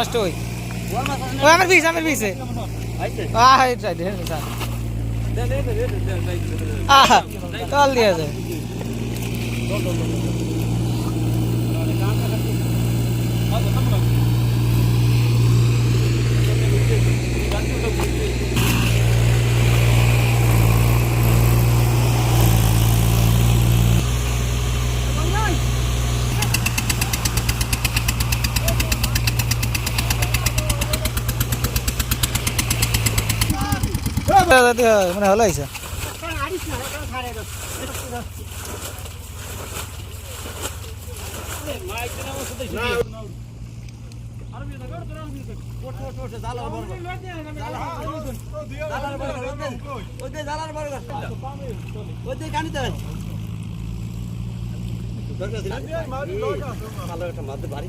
নষ্ট হই। ও আমার বিষ আমার বিষে চল দিয়ে যায়। Thank you. মানে ভালো হয়েছে ভালো একটা মাছ বাড়ি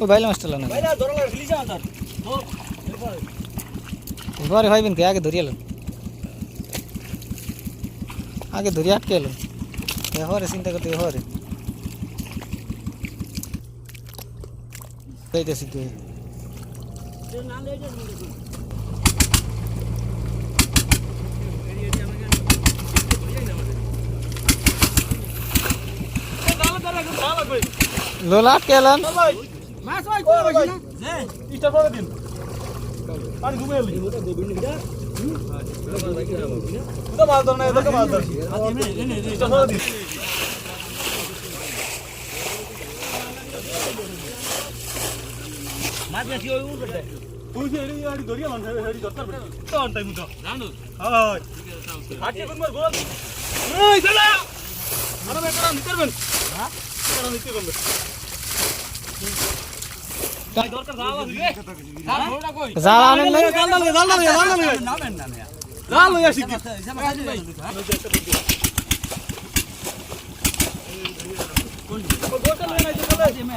ও বাইলে মাস্টার লানা বাইলে ধরো লাগলি যা আদার ধর এবারে ভাই বিন কে আগে ধরিয়ে লো আগে ধরিয়ে আটকে লো হরে চিন্তা করতে হরে পেয়েছি তুই না লেগে লোলা আটকে এলাম তুই ধরিয়া জাল আনেন না? জাল না জাল না? জাল না জাল লই আসি কোন গোটা লই না চলে আসি মে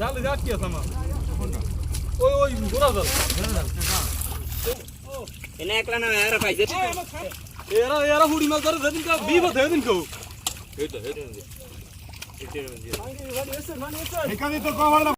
জালে আটকে আছে আমার। ওই ওই ঘোরা জাল এনে একলা না এরা পাইছে এরা এরা হুড়ি মাছ ধরে যেদিন কা বিপদ হয় দিন কেউ এইটা এইটা এইটা এইটা এইটা এইটা এইটা এইটা এইটা এইটা এইটা এইটা